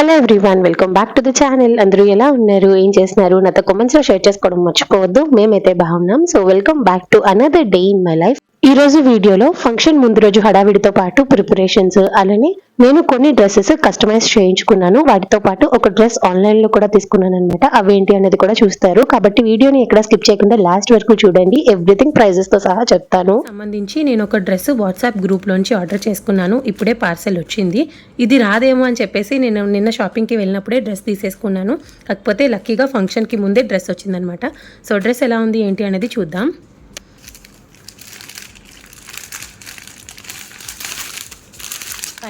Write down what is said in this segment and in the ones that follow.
Hello everyone welcome back to the channel. అందరూ ఎలా ఉన్నారు? ఏం చేస్తున్నారు? నాతో కామెంట్స్లో షేర్ చేసుకోవడం మర్చిపోవద్దు. మేమైతే బాగున్నాం. So welcome back to another day in my life. ఈ రోజు వీడియోలో ఫంక్షన్ ముందు రోజు హడావిడితో పాటు ప్రిపరేషన్స్ అలానే నేను కొన్ని డ్రెస్సెస్ కస్టమైజ్ చేయించుకున్నాను. వాటితో పాటు ఒక డ్రెస్ ఆన్లైన్లో కూడా తీసుకున్నాను అనమాట అవేంటి అనేది కూడా చూస్తారు. కాబట్టి వీడియోని ఎక్కడ స్కిప్ చేయకుండా లాస్ట్ వరకు చూడండి. ఎవ్రీథింగ్ ప్రైజెస్తో సహా చెప్తాను. సంబంధించి నేను ఒక డ్రెస్ వాట్సాప్ గ్రూప్లోంచి ఆర్డర్ చేసుకున్నాను. ఇప్పుడే పార్సెల్ వచ్చింది. ఇది రాదేమో అని చెప్పేసి నేను నిన్న షాపింగ్కి వెళ్ళినప్పుడే డ్రెస్ తీసేసుకున్నాను. కాకపోతే లక్కీగా ఫంక్షన్కి ముందే డ్రెస్ వచ్చిందనమాట సో డ్రెస్ ఎలా ఉంది ఏంటి అనేది చూద్దాం.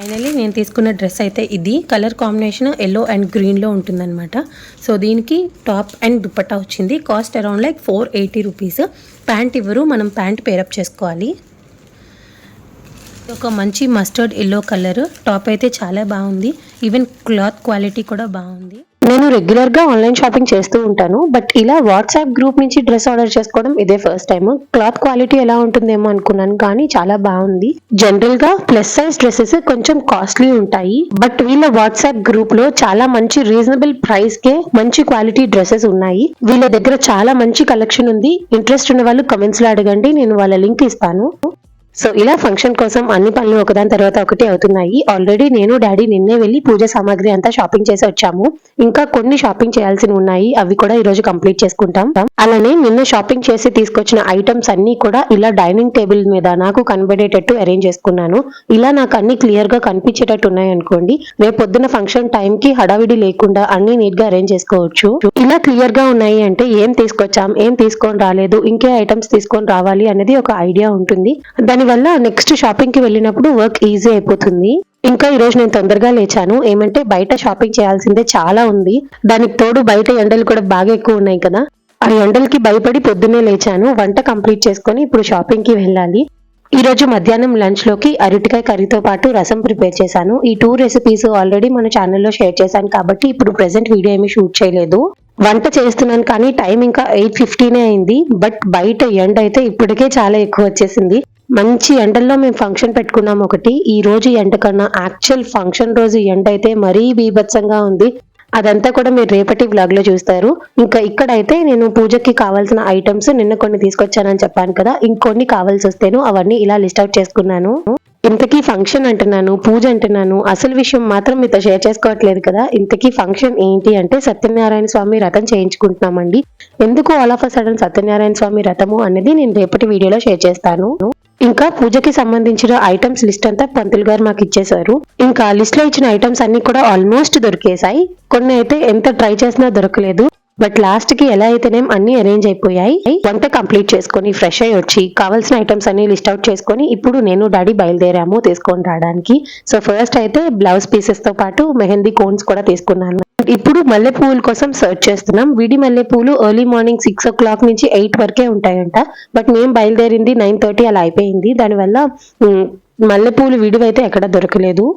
ఫైనల్లీ నేను తీసుకున్న డ్రెస్ అయితే ఇది. కలర్ కాంబినేషన్ ఎల్లో అండ్ గ్రీన్లో ఉంటుందన్నమాట. సో దీనికి టాప్ అండ్ దుప్పట్టా వచ్చింది. Cost around like four eighty rupees. Pant ఇవ్వరు. మనం ప్యాంట్ పేరప్ చేసుకోవాలి. ఒక మంచి మస్టర్డ్ ఎల్లో కలర్ టాప్ అయితే చాలా బాగుంది. ఈవెన్ క్లాత్ క్వాలిటీ కూడా బాగుంది. నేను రెగ్యులర్గా ఆన్లైన్ షాపింగ్ చేస్తూ ఉంటాను. బట్ ఇలా వాట్సాప్ గ్రూప్ నుంచి డ్రెస్ ఆర్డర్ చేసుకోవడం ఇదే ఫస్ట్ టైం క్లాత్ క్వాలిటీ ఎలా ఉంటుందేమో అనుకున్నాను. కానీ చాలా బాగుంది. జనరల్గా ప్లస్ సైజ్ డ్రెస్సెస్ కొంచెం కాస్ట్లీ ఉంటాయి. బట్ వీళ్ళ వాట్సాప్ గ్రూప్లో చాలా మంచి రీజనబుల్ ప్రైస్ కే మంచి క్వాలిటీ డ్రెస్సెస్ ఉన్నాయి. వీళ్ళ దగ్గర చాలా మంచి కలెక్షన్ ఉంది. ఇంట్రెస్ట్ ఉన్న వాళ్ళు కమెంట్స్లో అడగండి. నేను వాళ్ళ లింక్ ఇస్తాను. సో ఇలా ఫంక్షన్ కోసం అన్ని పనులు ఒకదాని తర్వాత ఒకటి అవుతున్నాయి. ఆల్రెడీ నేను డాడీ నిన్నే వెళ్ళి పూజ సామాగ్రి అంతా షాపింగ్ చేసి వచ్చాము. ఇంకా కొన్ని షాపింగ్ చేయాల్సి ఉన్నాయి. అవి కూడా ఈ రోజు కంప్లీట్ చేసుకుంటాం. అలానే నిన్న షాపింగ్ చేసి తీసుకొచ్చిన ఐటమ్స్ అన్ని కూడా ఇలా డైనింగ్ టేబుల్ మీద నాకు కనబడేటట్టు అరేంజ్ చేసుకున్నాను. ఇలా నాకు అన్ని క్లియర్గా కనిపించేటట్టు ఉన్నాయి అనుకోండి. రేపు పొద్దున ఫంక్షన్ టైం కి హడావిడి లేకుండా అన్ని నీట్గా అరేంజ్ చేసుకోవచ్చు. ఇలా క్లియర్గా ఉన్నాయి అంటే ఏం తీసుకొచ్చాం ఏం తీసుకొని రాలేదు ఇంకే ఐటమ్స్ తీసుకొని రావాలి అనేది ఒక ఐడియా ఉంటుంది. దాని దానివల్ల నెక్స్ట్ షాపింగ్కి వెళ్ళినప్పుడు వర్క్ ఈజీ అయిపోతుంది. ఇంకా ఈ రోజు నేను తొందరగా లేచాను. ఏమంటే బయట షాపింగ్ చేయాల్సిందే చాలా ఉంది. దానికి తోడు బయట ఎండలు కూడా బాగా ఎక్కువ ఉన్నాయి కదా. ఆ ఎండలకి భయపడి పొద్దున్నే లేచాను. వంట కంప్లీట్ చేసుకొని ఇప్పుడు షాపింగ్కి వెళ్ళాలి. ఈ రోజు మధ్యాహ్నం లంచ్లోకి అరటికాయ కర్రీతో పాటు రసం ప్రిపేర్ చేశాను. ఈ టూ రెసిపీస్ ఆల్రెడీ మన ఛానల్లో షేర్ చేశాను కాబట్టి ఇప్పుడు ప్రెసెంట్ వీడియో ఏమీ షూట్ చేయలేదు. వంట చేస్తున్నాను కానీ టైం ఇంకా ఎయిట్ ఫిఫ్టీనే అయింది. బట్ బయట ఎండ అయితే ఇప్పటికే చాలా ఎక్కువ వచ్చేసింది. మంచి ఎండల్లో మేము ఫంక్షన్ పెట్టుకున్నాం ఒకటి. ఈ రోజు ఎండ కన్నా యాక్చువల్ ఫంక్షన్ రోజు ఎండ అయితే మరీ బీభత్సంగా ఉంది. అదంతా కూడా మీరు రేపటి వ్లాగ్లో చూస్తారు. ఇంకా ఇక్కడైతే నేను పూజకి కావాల్సిన ఐటమ్స్ నిన్న కొన్ని తీసుకొచ్చానని చెప్పాను కదా. ఇంకొన్ని కావాల్సి వస్తేను అవన్నీ ఇలా లిస్ట్ అవుట్ చేసుకున్నాను. ఇంతకీ ఫంక్షన్ అంటున్నాను పూజ అంటున్నాను. అసలు విషయం మాత్రం మీతో షేర్ చేసుకోవట్లేదు కదా. ఇంతకీ ఫంక్షన్ ఏంటి అంటే సత్యనారాయణ స్వామి రథం చేయించుకుంటున్నామండి. ఎందుకు all of a sudden Satyanarayana Swamy రథము అనేది నేను రేపటి వీడియోలో షేర్ చేస్తాను. ఇంకా పూజకి సంబంధించిన ఐటమ్స్ లిస్ట్ అంతా పంతులు గారు మాకు ఇచ్చేశారు. ఇంకా లిస్ట్లో ఇచ్చిన ఐటమ్స్ అన్ని కూడా ఆల్మోస్ట్ దొరికేశాయి. కొన్ని అయితే ఎంత ట్రై చేసినా దొరకలేదు. బట్ లాస్ట్కి ఎలా అయితేనేం అన్ని అరేంజ్ అయిపోయాయి. వంట కంప్లీట్ చేసుకొని ఫ్రెష్ అయ్యి వచ్చి కావాల్సిన ఐటమ్స్ అన్ని లిస్ట్ అవుట్ చేసుకొని ఇప్పుడు నేను డాడీ బయలుదేరాము తీసుకొని రావడానికి. సో ఫస్ట్ అయితే బ్లౌజ్ పీసెస్తో పాటు మెహందీ కోన్స్ కూడా తీసుకున్నాను. ఇప్పుడు మల్లె పువ్వుల కోసం సర్చ్ చేస్తున్నాం. విడి మల్లెపూలు early morning six o'clock నుంచి ఎయిట్ వరకే ఉంటాయంట. బట్ మేము బయలుదేరింది నైన్ థర్టీ అలా అయిపోయింది. దానివల్ల మల్లెపూలు మల్లె విడివైతే ఎక్కడ దొరకలేదు.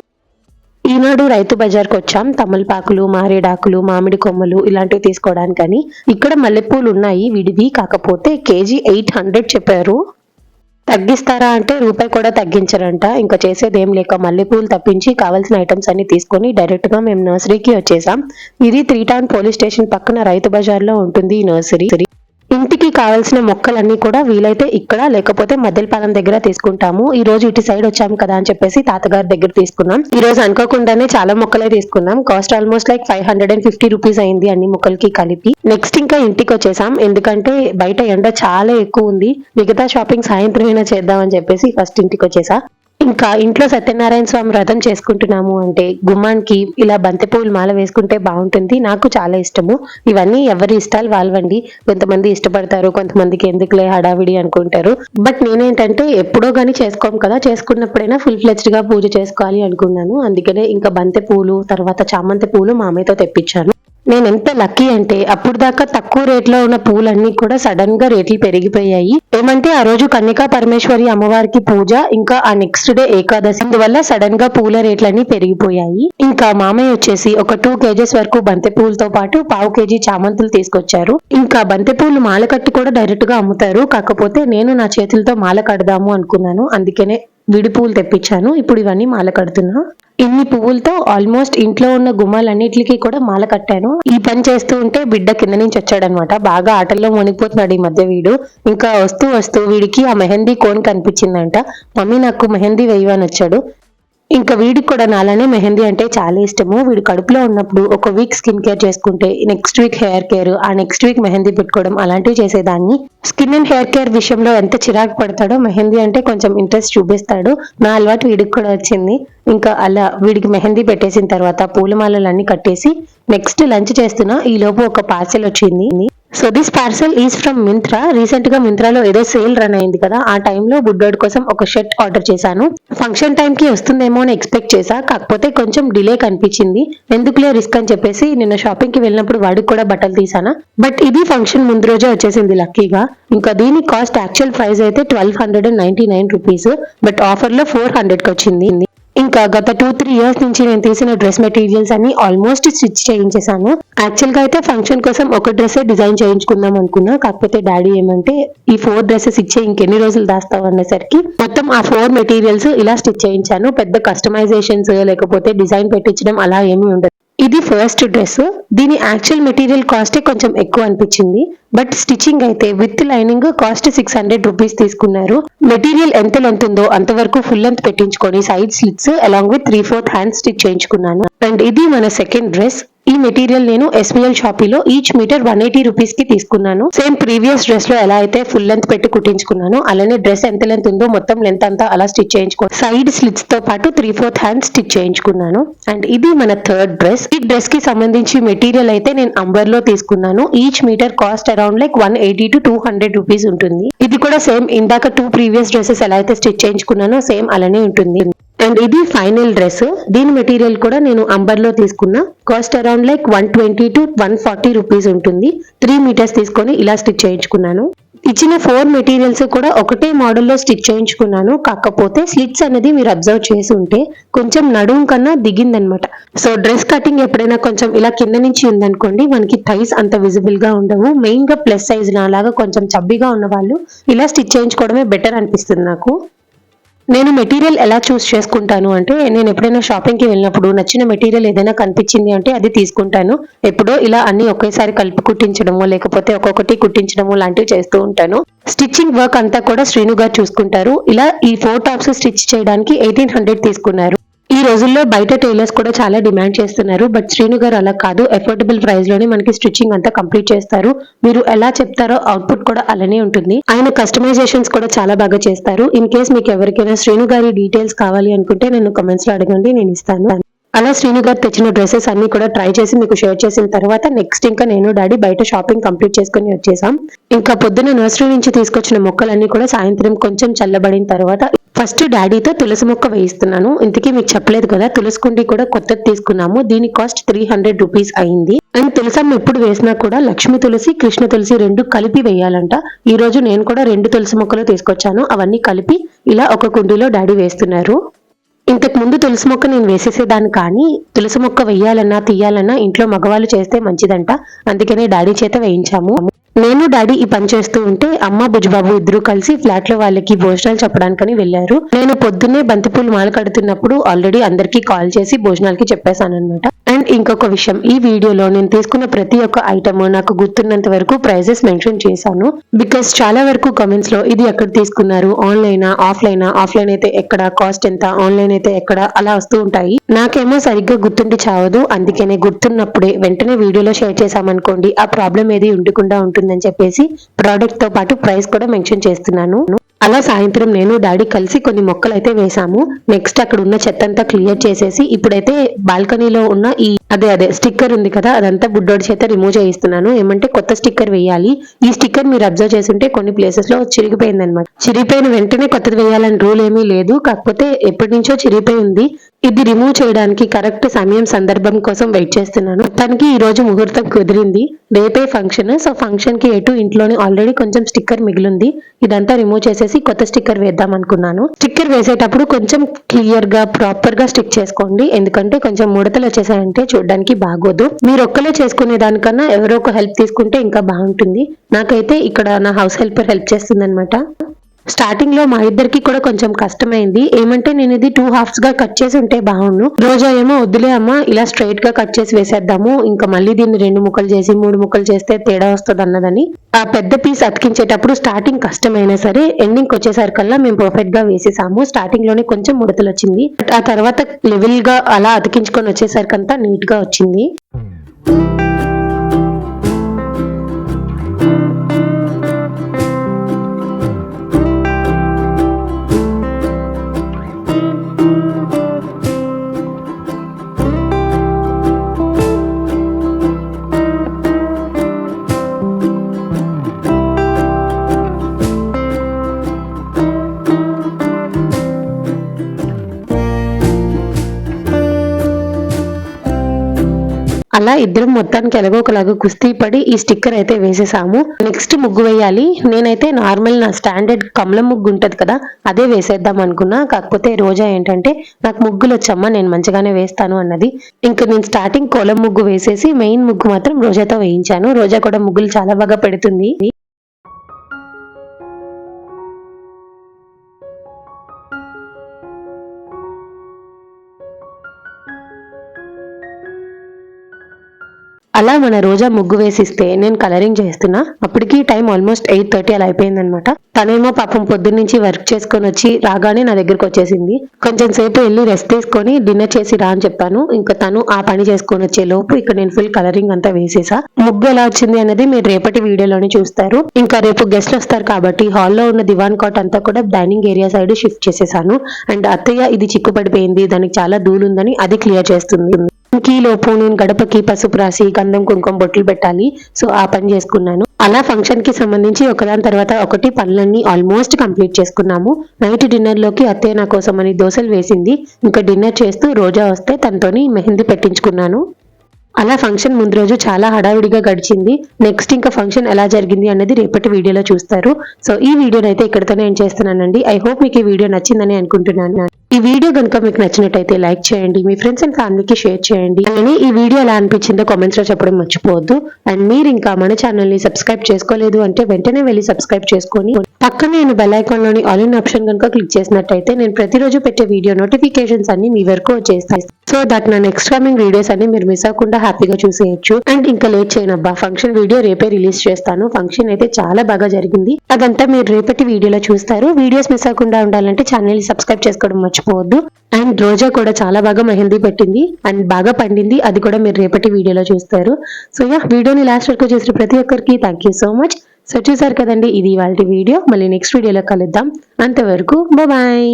ఈనాడు రైతు బజార్కి వచ్చాం. తమలపాకులు మారేడాకులు మామిడి కొమ్మలు ఇలాంటివి తీసుకోవడానికని. ఇక్కడ మల్లెపూలు ఉన్నాయి. విడివి కాకపోతే కేజీ ఎయిట్ హండ్రెడ్ చెప్పారు. తగ్గిస్తారా అంటే రూపాయి కూడా తగ్గించరంట. ఇంకా చేసేది ఏం లేక మల్లెపూలు తప్పించి కావాల్సిన ఐటమ్స్ అన్ని తీసుకొని డైరెక్ట్గా మేము నర్సరీకి వచ్చేసాం. ఇది త్రీ టౌన్ పోలీస్ స్టేషన్ పక్కన రైతు బజార్లో ఉంటుంది ఈ నర్సరీ కావాల్సిన మొక్కలన్నీ కూడా వీలైతే ఇక్కడ లేకపోతే మద్దెలపాలెం దగ్గర తీసుకుంటాము. ఈ రోజు ఇటు సైడ్ వచ్చాము కదా అని చెప్పేసి తాతగారి దగ్గర తీసుకున్నాం. ఈ రోజు అనుకోకుండానే చాలా మొక్కలే తీసుకున్నాం. Cost almost like five hundred and fifty rupees అయింది అన్ని మొక్కలకి కలిపి. నెక్స్ట్ ఇంకా ఇంటికి వచ్చేసాం. ఎందుకంటే బయట ఎండ చాలా ఎక్కువ ఉంది. మిగతా షాపింగ్ సాయంత్రం అయినా చేద్దామని చెప్పేసి ఫస్ట్ ఇంటికి వచ్చేసా. ఇంకా ఇంట్లో సత్యనారాయణ స్వామి వ్రతం చేసుకుంటున్నాము అంటే గుమ్మానికి ఇలా బంతిపూలు మాల వేసుకుంటే బాగుంటుంది. నాకు చాలా ఇష్టము. ఇవన్నీ ఎవరి ఇష్టాలు వాళ్ళవండి. కొంతమంది ఇష్టపడతారు కొంతమందికి ఎందుకులే హడావిడి అనుకుంటారు. బట్ నేనేంటంటే ఎప్పుడో గానీ చేసుకోం కదా. చేసుకున్నప్పుడైనా ఫుల్ ఫ్లెచ్డ్గా పూజ చేసుకోవాలి అనుకున్నాను. అందుకనే ఇంకా బంతి పూలు తర్వాత చామంతి పూలు మా అమ్మతో తెప్పించాను. నేను ఎంత లక్కీ అంటే అప్పుడు దాకా తక్కువ రేట్లో ఉన్న పూలన్నీ కూడా సడన్గా రేట్లు పెరిగిపోయాయి. ఏమంటే ఆ రోజు కన్యకా పరమేశ్వరి అమ్మవారికి పూజ ఇంకా ఆ నెక్స్ట్ డే ఏకాదశి. అందువల్ల సడన్గా పూల రేట్లన్నీ పెరిగిపోయాయి. ఇంకా మామయ్య వచ్చేసి ఒక టూ కేజెస్ వరకు బంతి పూలతో పాటు పావు కేజీ చామంతులు తీసుకొచ్చారు. ఇంకా బంతి పూలు మాల కట్టి కూడా డైరెక్ట్గా అమ్ముతారు. కాకపోతే నేను నా చేతులతో మాల కడదాము అనుకున్నాను. అందుకనే విడి పువ్వులు తెప్పించాను. ఇప్పుడు ఇవన్నీ మాల కడుతున్నా. ఇన్ని పువ్వులతో ఆల్మోస్ట్ ఇంట్లో ఉన్న గుమ్మాలన్నిటికీ కూడా మాల కట్టాను. ఈ పని చేస్తూ ఉంటే బిడ్డ కింద నుంచి వచ్చాడనమాట. బాగా ఆటల్లో మునిగిపోతున్నాడు ఈ మధ్య వీడు. ఇంకా వస్తూ వస్తూ వీడికి ఆ మెహందీ కోన్ కనిపించిందంట. మమ్మీ నాకు మెహందీ వేయవని వచ్చాడు. ఇంకా వీడికి కూడా నాలానే మెహందీ అంటే చాలా ఇష్టము. వీడు కడుపులో ఉన్నప్పుడు ఒక వీక్ స్కిన్ కేర్ చేసుకుంటే నెక్స్ట్ వీక్ హెయిర్ కేర్ ఆ నెక్స్ట్ వీక్ మెహందీ పెట్టుకోవడం అలాంటివి చేసేదాన్ని. స్కిన్ అండ్ హెయిర్ కేర్ విషయంలో ఎంత చిరాకు పడతాడో మెహందీ అంటే కొంచెం ఇంట్రెస్ట్ చూపిస్తాడు. నా అలవాటు వీడికి కూడా వచ్చింది. ఇంకా అలా వీడికి మెహందీ పెట్టేసిన తర్వాత పూలమాలలన్నీ కట్టేసి నెక్స్ట్ లంచ్ చేస్తున్నా. ఈ లోపు ఒక పార్సెల్ వచ్చింది. So this parcel is from Myntra రీసెంట్గా మింత్రాలో ఏదో సేల్ రన్ అయింది కదా. ఆ టైంలో బుడ్డోడ్ కోసం ఒక షర్ట్ ఆర్డర్ చేశాను. ఫంక్షన్ టైం కి వస్తుందేమో అని ఎక్స్పెక్ట్ చేశా. కాకపోతే కొంచెం డిలే కనిపించింది. ఎందుకులే రిస్క్ అని చెప్పేసి నిన్న షాపింగ్కి వెళ్ళినప్పుడు వాడికి కూడా బట్టలు తీసానా బట్ ఇది ఫంక్షన్ ముందు రోజే వచ్చేసింది లక్కీగా ఇంకా దీని కాస్ట్ యాక్చువల్ ప్రైస్ అయితే twelve hundred and ninety nine rupees but ఆఫర్లో ఫోర్ హండ్రెడ్కి వచ్చింది. ఇంకా గత టూ త్రీ ఇయర్స్ నుంచి నేను తీసిన డ్రెస్ మెటీరియల్స్ అన్ని ఆల్మోస్ట్ స్టిచ్ చేయించేసాను యాక్చువల్గా అయితే ఫంక్షన్ కోసం ఒక డ్రెస్ డిజైన్ చేయించుకుందాం అనుకున్నా. కాకపోతే డాడీ ఏమంటే ఈ ఫోర్ డ్రెస్సెస్ ఇచ్చే ఇంకెన్ని రోజులు దాస్తావు? అనేసరికి మొత్తం ఆ ఫోర్ మెటీరియల్స్ ఇలా స్టిచ్ చేయించాను. పెద్ద కస్టమైజేషన్స్ లేకపోతే డిజైన్ పెట్టించడం అలా ఏమీ ఉండదు. ఇది ఫస్ట్ డ్రెస్ దీని యాక్చువల్ మెటీరియల్ కాస్టే కొంచెం ఎక్కువ అనిపించింది. బట్ స్టిచ్చింగ్ అయితే with lining cost six hundred rupees తీసుకున్నారు. మెటీరియల్ ఎంత లెంత్ ఉందో అంతవరకు ఫుల్ లెంత్ పెట్టించుకొని side slits along with three fourth hand stitch చేయించుకున్నాను. అండ్ ఇది మన సెకండ్ డ్రెస్ ఈ మెటీరియల్ నేను ఎస్మిఎల్ షాపీలో ఈచ్ మీటర్ వన్ ఎయిటీ రూపీస్కి తీసుకున్నాను. సేమ్ ప్రీవియస్ డ్రెస్లో ఎలా అయితే ఫుల్ లెంత్ పెట్టి కుట్టించుకున్నాను అలానే డ్రెస్ ఎంత లెంత్ ఉందో మొత్తం లెంత్ అంతా అలా స్టిచ్ చేయించుకో సైడ్ స్లిట్స్తో పాటు త్రీ ఫోర్త్ హ్యాండ్ స్టిచ్ చేయించుకున్నాను. అండ్ ఇది మన థర్డ్ డ్రెస్ ఈ డ్రెస్కి సంబంధించి మెటీరియల్ అయితే నేను అంబర్లో తీసుకున్నాను. Each metre cost around like one eighty to two hundred rupees ఉంటుంది. ఇది కూడా సేమ్ ఇందాక టూ ప్రీవియస్ డ్రెస్సెస్ ఎలా అయితే స్టిచ్ చేయించుకున్నానో సేమ్ అలానే ఉంటుంది. అండ్ ఇది ఫైనల్ డ్రెస్. దీని మెటీరియల్ కూడా నేను అంబర్లో తీసుకున్నా. Cost around like one twenty to one forty rupees ఉంటుంది. త్రీ మీటర్స్ తీసుకొని ఇలా స్టిచ్ చేయించుకున్నాను. ఇచ్చిన ఫోర్ మెటీరియల్స్ కూడా ఒకటే మోడల్లో స్టిచ్ చేయించుకున్నాను. కాకపోతే స్లిట్స్ అనేది మీరు అబ్జర్వ్ చేసి ఉంటే కొంచెం నడుము కన్నా దిగిందనమాట. సో డ్రెస్ కటింగ్ ఎప్పుడైనా కొంచెం ఇలా కింద నుంచి ఉందనుకోండి మనకి థైస్ అంత విజిబుల్గా ఉండవు. మెయిన్గా ప్లస్ సైజ్ నాలాగా కొంచెం చబ్బిగా ఉన్న వాళ్ళు ఇలా స్టిచ్ చేయించుకోవడమే బెటర్ అనిపిస్తుంది నాకు. నేను మెటీరియల్ ఎలా చూస్ చేసుకుంటాను అంటే నేను ఎప్పుడైనా షాపింగ్కి వెళ్ళినప్పుడు నచ్చిన మెటీరియల్ ఏదైనా కనిపించింది అంటే అది తీసుకుంటాను. ఎప్పుడో ఇలా అన్ని ఒకేసారి కలిపి కుట్టించడము లేకపోతే ఒక్కొక్కటి కుట్టించడము లాంటివి చేస్తూ ఉంటాను. స్టిచ్చింగ్ వర్క్ అంతా కూడా శ్రీను గారు చూసుకుంటారు. ఇలా ఈ ఫోర్ టాప్స్ స్టిచ్ చేయడానికి ఎయిటీన్ హండ్రెడ్ తీసుకున్నారు. రోజుల్లో బయట టైలర్స్ కూడా చాలా డిమాండ్ చేస్తున్నారు బట్ శ్రీను గారు అలా కాదు. అఫోర్డబుల్ ప్రైస్లోనే మనకి స్టిచ్చింగ్ అంతా కంప్లీట్ చేస్తారు. మీరు ఎలా చెప్తారో అవుట్పుట్ కూడా అలానే ఉంటుంది. ఆయన కస్టమైజేషన్స్ కూడా చాలా బాగా చేస్తారు. ఇన్ కేస్ మీకు ఎవరికైనా శ్రీను గారి డీటెయిల్స్ కావాలి అనుకుంటే నేను కమెంట్స్లో అడగండి నేను ఇస్తాను. అలా శ్రీను గారు తెచ్చిన డ్రెస్సెస్ అన్ని కూడా ట్రై చేసి మీకు షేర్ చేసిన తర్వాత నెక్స్ట్ ఇంకా నేను డాడీ బయట షాపింగ్ కంప్లీట్ చేసుకుని వచ్చేసాం. ఇంకా పొద్దున నర్సరీ నుంచి తీసుకొచ్చిన మొక్కలన్నీ కూడా సాయంత్రం కొంచెం చల్లబడిన తర్వాత ఫస్ట్ డాడీతో తులసి మొక్క వేయిస్తున్నాను. ఇంతకీ మీకు చెప్పలేదు కదా తులసి కుండీ కూడా కొత్తది తీసుకున్నాము. దీని కాస్ట్ త్రీ హండ్రెడ్ రూపీస్ అయింది. అండ్ తులసమ్మ ఎప్పుడు వేసినా కూడా లక్ష్మి తులసి కృష్ణ తులసి రెండు కలిపి వేయాలంట. ఈ రోజు నేను కూడా రెండు తులసి మొక్కలు తీసుకొచ్చాను. అవన్నీ కలిపి ఇలా ఒక కుండీలో డాడీ వేస్తున్నారు. ఇంతకు ముందు తులసి మొక్క నేను వేసేసేదాన్ని కానీ తులసి మొక్క వెయ్యాలన్నా తీయాలన్నా ఇంట్లో మగవాళ్ళు చేస్తే మంచిదంట. అందుకనే డాడీ చేత వేయించాము. నేను డాడీ ఈ పని చేస్తూ ఉంటే అమ్మ బుజ్బాబు ఇద్దరు కలిసి ఫ్లాట్లో వాళ్ళకి భోజనాలు చెప్పడానికని వెళ్ళారు. నేను పొద్దున్నే బంతిపూలు మాల కడుతున్నప్పుడు ఆల్రెడీ అందరికీ కాల్ చేసి భోజనాలకి చెప్పేశాను అనమాట అండ్ ఇంకొక విషయం ఈ వీడియోలో నేను తీసుకున్న ప్రతి ఒక్క ఐటమ్ నాకు గుర్తున్నంత వరకు ప్రైజెస్ మెన్షన్ చేశాను. బికాస్ చాలా వరకు కమెంట్స్లో ఇది ఎక్కడ తీసుకున్నారు? ఆన్లైనా ఆఫ్లైనా ఆఫ్లైన్ అయితే ఎక్కడ? కాస్ట్ ఎంత? ఆన్లైన్ అయితే ఎక్కడ? అలా వస్తూ ఉంటాయి. నాకేమో సరిగ్గా గుర్తుండి చావదు. అందుకనే గుర్తున్నప్పుడే వెంటనే వీడియోలో షేర్ చేశామనుకోండి ఆ ప్రాబ్లం ఏది ఉండకుండా ఉంటుంది. ఉంటుందని చెప్పేసి ప్రోడక్ట్తో పాటు ప్రైస్ కూడా మెన్షన్ చేస్తున్నాను. అలా సాయంత్రం నేను డాడీ కలిసి కొన్ని మొక్కలు అయితే వేసాము నెక్స్ట్ అక్కడ ఉన్న చెత్త అంతా క్లియర్ చేసేసి ఇప్పుడైతే బాల్కనీలో ఉన్న ఈ అదే అదే స్టిక్కర్ ఉంది కదా అదంతా బుడ్డోడి చేత రిమూవ్ చేయిస్తున్నాను. ఏమంటే కొత్త స్టిక్కర్ వేయాలి. ఈ స్టిక్కర్ మీరు అబ్జర్వ్ చేస్తుంటే కొన్ని ప్లేసెస్లో చిరిగిపోయింది అనమాట చిరిగిపోయిన వెంటనే కొత్తది వేయాలని రూల్ ఏమీ లేదు. కాకపోతే ఎప్పటి నుంచో చిరిగిపోయి ఉంది. ఇది రిమూవ్ చేయడానికి కరెక్ట్ సమయం సందర్భం కోసం వెయిట్ చేస్తున్నాను. తనకి ఈ రోజు ముహూర్తం కుదిరింది. రేపే ఫంక్షన్ సో ఫంక్షన్కి ఎటు ఇంట్లోనే ఆల్రెడీ కొంచెం స్టిక్కర్ మిగిలింది. ఇదంతా రిమూవ్ చేసేసి కొత్త స్టిక్కర్ వేద్దాం అనుకున్నాను. స్టిక్కర్ వేసేటప్పుడు కొంచెం క్లియర్గా ప్రాపర్గా స్టిక్ చేసుకోండి. ఎందుకంటే కొంచెం ముడతలు వచ్చేసాయంటే చూడడానికి బాగోదు. మీరు ఒక్కలే చేసుకునే దానికన్నా ఎవరో ఒక హెల్ప్ తీసుకుంటే ఇంకా బాగుంటుంది. నాకైతే ఇక్కడ నా హౌస్ హెల్పర్ హెల్ప్ చేస్తుంది స్టార్టింగ్లో మా ఇద్దరికి కూడా కొంచెం కష్టమైంది. ఏమంటే నేను ఇది టూ హాఫ్స్గా కట్ చేసి ఉంటే బాగుండు. రోజా ఏమో వద్దులే అమ్మ ఇలా స్ట్రైట్గా కట్ చేసి వేసేద్దాము. ఇంకా మళ్ళీ దీన్ని రెండు ముక్కలు చేసి మూడు ముక్కలు చేస్తే తేడా వస్తుంది అన్నదని ఆ పెద్ద పీస్ అతికించేటప్పుడు స్టార్టింగ్ కష్టమైనా సరే ఎండింగ్ వచ్చేసరికల్లా మేము పర్ఫెక్ట్గా వేసేసాము. స్టార్టింగ్లోనే కొంచెం ముడతలు వచ్చింది. ఆ తర్వాత లెవెల్గా అలా అతికించుకొని వచ్చేసరికంతా నీట్గా వచ్చింది. Hmm. అలా ఇద్దరం మొత్తానికి ఎలాగో ఒకలాగా కుస్తీ పడి ఈ స్టిక్కర్ అయితే వేసేసాము. నెక్స్ట్ ముగ్గు వేయాలి. నేనైతే నార్మల్ నా స్టాండర్డ్ కమలం ముగ్గు ఉంటది కదా అదే వేసేద్దాం అనుకున్నా. కాకపోతే రోజా ఏంటంటే నాకు ముగ్గులు వచ్చమ్మా నేను మంచిగానే వేస్తాను అన్నది. ఇంకా నేను స్టార్టింగ్ కోలం ముగ్గు వేసేసి మెయిన్ ముగ్గు మాత్రం రోజాతో వేయించాను. రోజా కూడా ముగ్గులు చాలా బాగా పెడుతుంది. అలా మన రోజా ముగ్గు వేసిస్తే నేను కలరింగ్ చేస్తున్నా. అప్పటికి టైం ఆల్మోస్ట్ ఎయిట్ థర్టీ అలా అయిపోయిందనమాట తనేమో పాపం పొద్దున్న నుంచి వర్క్ చేసుకొని వచ్చి రాగానే నా దగ్గరకు వచ్చేసింది. కొంచెం సేపు వెళ్ళి రెస్ట్ తీసుకొని డిన్నర్ చేసి రా అని చెప్పాను. ఇంకా తను ఆ పని చేసుకొని వచ్చే లోపు ఇక్కడ నేను ఫుల్ కలరింగ్ అంతా వేసేసా. ముగ్గు ఎలా వచ్చింది అనేది మీరు రేపటి వీడియోలోనే చూస్తారు. ఇంకా రేపు గెస్ట్లు వస్తారు కాబట్టి హాల్లో ఉన్న దివాన్ కాట్ అంతా కూడా డైనింగ్ ఏరియా సైడ్ షిఫ్ట్ చేసేసాను. అండ్ అత్తయ్య ఇది చిక్కు పడిపోయింది దానికి చాలా ధూళి ఉందని అది క్లియర్ చేస్తుంది. లోపు నేను గడపకి పసుపు రాసి గంధం కుంకుమ బొట్లు పెట్టాలి. సో ఆ పని చేసుకున్నాను. అలా ఫంక్షన్కి సంబంధించి ఒకదాని తర్వాత ఒకటి పనులన్నీ ఆల్మోస్ట్ కంప్లీట్ చేసుకున్నాము. నైట్ డిన్నర్లోకి అత్తయ్య నా కోసం అని దోశలు వేసింది. ఇంకా డిన్నర్ చేస్తూ రోజా వస్తే తనతోని మెహందీ పెట్టించుకున్నాను. అలా ఫంక్షన్ ముందు రోజు చాలా హడావిడిగా గడిచింది. నెక్స్ట్ ఇంకా ఫంక్షన్ ఎలా జరిగింది అన్నది రేపటి వీడియోలో చూస్తారు. సో ఈ వీడియోనైతే అయితే ఇక్కడితోనే నేను చేస్తున్నానండి. ఐ హోప్ మీకు ఈ వీడియో నచ్చిందని అనుకుంటున్నాను. ఈ వీడియో కనుక మీకు నచ్చినట్టయితే లైక్ చేయండి మీ ఫ్రెండ్స్ అండ్ ఫ్యామిలీకి షేర్ చేయండి. అలానే ఈ వీడియో ఎలా అనిపించిందో కామెంట్స్లో చెప్పడం మర్చిపోవద్దు. అండ్ మీరు ఇంకా మన ఛానల్ని సబ్స్క్రైబ్ చేసుకోలేదు అంటే వెంటనే వెళ్ళి సబ్స్క్రైబ్ చేసుకొని పక్కన నేను బెల్ ఐకాన్లోని ఆల్ ఇన్ ఆప్షన్ కనుక క్లిక్ చేసినట్టయితే నేను ప్రతిరోజు పెట్టే వీడియో నోటిఫికేషన్స్ అన్ని మీ వరకు వచ్చేస్తాయి. సో దట్ నా నెక్స్ట్ కమింగ్ వీడియోస్ అన్ని మీరు మిస్ అవ్వకుండా హ్యాపీగా చూసేయచ్చు. అండ్ ఇంకా లేట్ చేయనబ్బా ఫంక్షన్ వీడియో రేపే రిలీజ్ చేస్తాను. ఫంక్షన్ అయితే చాలా బాగా జరిగింది. అదంతా మీరు రేపటి వీడియోలో చూస్తారు. వీడియోస్ మిస్ అవ్వకుండా ఉండాలంటే ఛానల్ని సబ్స్క్రైబ్ చేసుకోవడం మర్చిపోవద్దు. అండ్ రోజా కూడా చాలా బాగా మెహందీ పెట్టింది. అండ్ బాగా పండింది. అది కూడా మీరు రేపటి వీడియోలో చూస్తారు. సో యా వీడియోని లాస్ట్ వరకు చూసిన ప్రతి ఒక్కరికి thank you so much so చూసారు కదండి ఇది వాళ్ళ వీడియో. మళ్ళీ నెక్స్ట్ వీడియోలో కలుద్దాం. అంతవరకు బాయ్